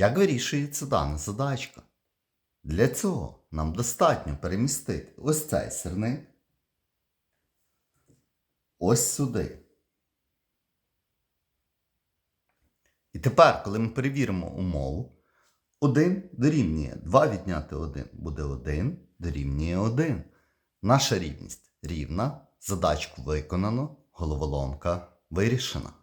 Як вирішується дана задачка? Для цього нам достатньо перемістити ось цей сірник ось сюди. І тепер, коли ми перевіримо умову, 1 дорівнює 2 відняти 1 буде 1 дорівнює 1. Наша рівність рівна, задачку виконано, головоломка вирішена.